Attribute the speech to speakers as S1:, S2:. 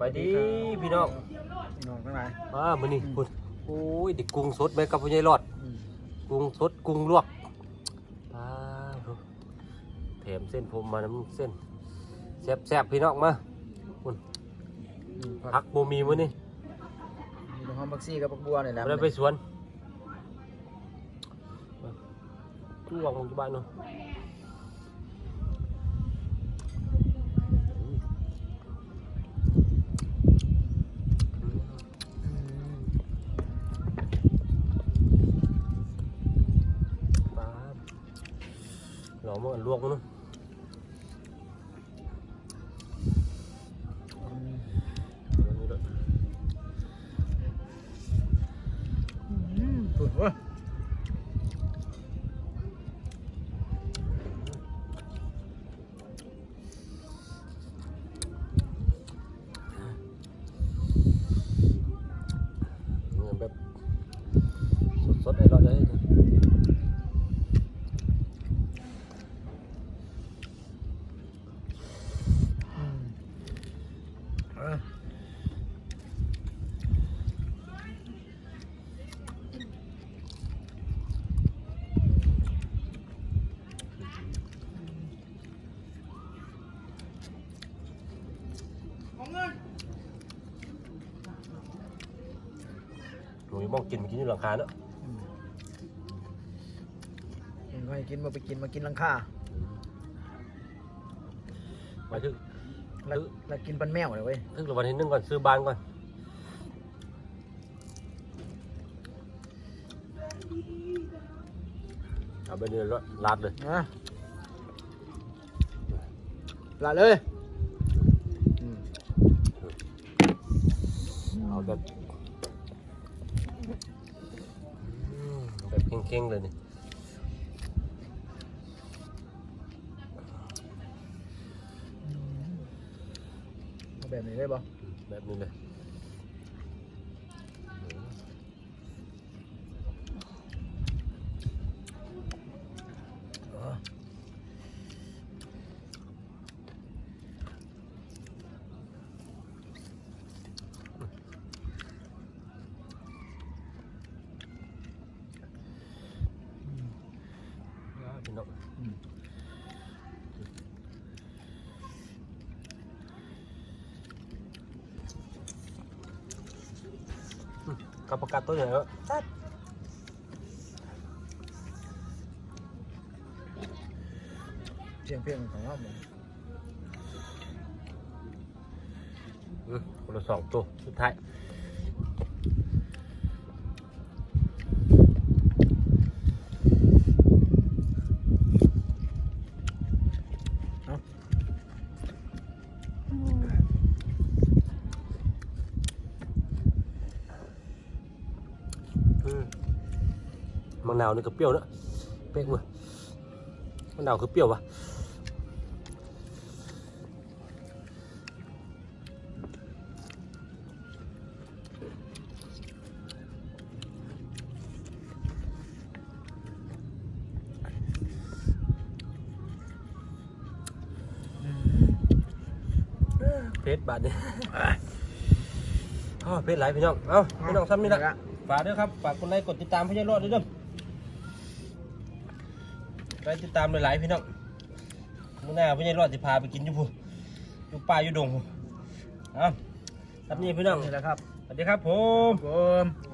S1: บายดีพี่น้อง
S2: พี่น้องทั้งหลาย
S1: อ่ามื้อนี้
S2: อืม
S1: พุ่นโอ้ยเด็กกุ้งสดไหมกับพ่อใหญ่รอด
S2: อืม
S1: กุ้งสดกุ้งลวกป้าดูแถมเส้นผมมาน้ำเส้นแซ่บๆพี่น้องมาพุ่น
S2: อืม
S1: พักบ่มีมื้อนี้
S2: มีน้องหอมบักซี่กับบักบัวนี่แหละ
S1: บ่ได้ไปสวนช่วงอยู่บ้านเนาะ หลอมมันลวกมันเนาะ
S2: อืมอืมสุดเว้ย
S1: หนูมองกินเมื่อกี้อยู่หลังคาเนาะ
S2: อืมเห็นว่าให้กินมาไปกินมากินหลังคา
S1: มาถึง
S2: แล้ว
S1: เออ
S2: แล้วกินปันแมวเลยเว้ย
S1: ถึงรางวันที่หนึ่งก่อนซื้อบ้านก่อนเอาไปเนี่ยลาดเลย
S2: นะละเลย
S1: เอาแบบอืมแบบเข่งๆเลยนี่
S2: เอาแบบนี้ได้ปะ
S1: แบบนี้เลย no. Ừ. cặp
S2: Kapakato niya yun. Tat! Siyempre, ang tanga mo. Ừ, con nó sỏng tôi, tôi thay มด
S1: อืมคนละสองตัวสุดท้าย อืมมะนาวนี่ก็เปรี้ยวนะเป๊กมือมะนาวคือเปรี้ยวปะเพชรบาทนี่ อ๋อเพชรไหลายพี่น้อง เอ้าพี่น้องซ้ำนี่ละ ฝากด้วยครับ ฝากกดไลค์กดติดตามพี่ยอดรอดด้วยเด้อไปติดตามหลายๆพี่น้องมื้อหน้าพี่ยอดรอดจะพาไปกินอยู่พูอยู่ป่าอยู่ดงพูเอ้าครับนี่พี่น้อง
S2: นี่แหละครับ
S1: สวัสดีครับผม
S2: ผม